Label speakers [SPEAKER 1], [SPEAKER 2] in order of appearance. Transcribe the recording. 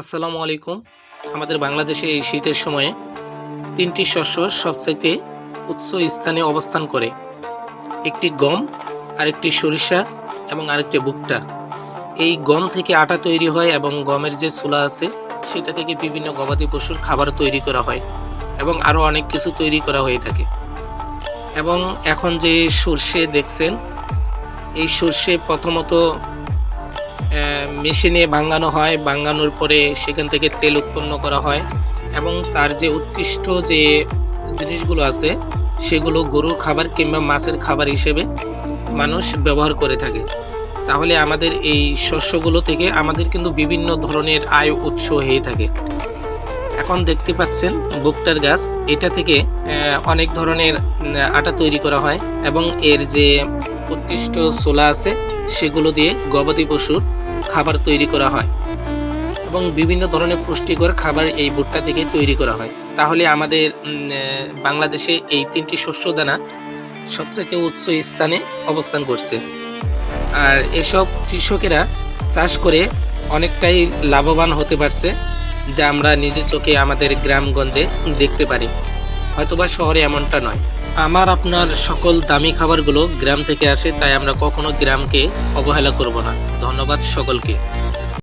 [SPEAKER 1] আসসালামু আলাইকুম। আমাদের বাংলাদেশে এই শীতের সময়ে তিনটি শস্য সবচাইতে উচ্চ স্থানে অবস্থান করে। একটি গম, আরেকটি সরিষা এবং আরেকটি ভুট্টা। এই গম থেকে আটা তৈরি হয় এবং গমের যে চুলা আছে, সেটা থেকে বিভিন্ন গবাদি পশুর খাবার তৈরি করা হয় এবং আরও অনেক কিছু তৈরি করা হয়ে থাকে। এবং এখন যে সর্ষে দেখছেন, এই সর্ষে প্রথমত মেশিনে ভাঙানো হয়, ভাঙানোর পরে সেখান থেকে তেল উৎপন্ন করা হয় এবং তার যে উৎকৃষ্ট যে জিনিসগুলো আছে, সেগুলো গরুর খাবার কিংবা মাছের খাবার হিসেবে মানুষ ব্যবহার করে থাকে। তাহলে আমাদের এই শস্যগুলো থেকে আমাদের কিন্তু বিভিন্ন ধরনের আয় উৎস হয়ে থাকে। এখন দেখতে পাচ্ছেন ভুট্টার গাছ, এটা থেকে অনেক ধরনের আটা তৈরি করা হয় এবং এর যে উৎকৃষ্ট সোলা আছে, সেগুলো দিয়ে গবাদি পশুর খাবার তৈরি করা হয় এবং বিভিন্ন ধরনের পুষ্টিকর খাবার এই ভুট্টা থেকে তৈরি করা হয়। তাহলে আমাদের বাংলাদেশে এই তিনটি শস্য দানা সবচেয়ে উচ্চ স্থানে অবস্থান করছে। আর এসব কৃষকেরা চাষ করে অনেকটাই লাভবান হতে পারছে, যা আমরা নিজে চোখে আমাদের গ্রামগঞ্জে দেখতে পারি। হয়তোবা শহরে এমনটা নয়। আমার আপনার সকল দামি খাবারগুলো গ্রাম থেকে আসে, তাই আমরা কখনো গ্রামকে অবহেলা করব না। ধন্যবাদ সকলকে।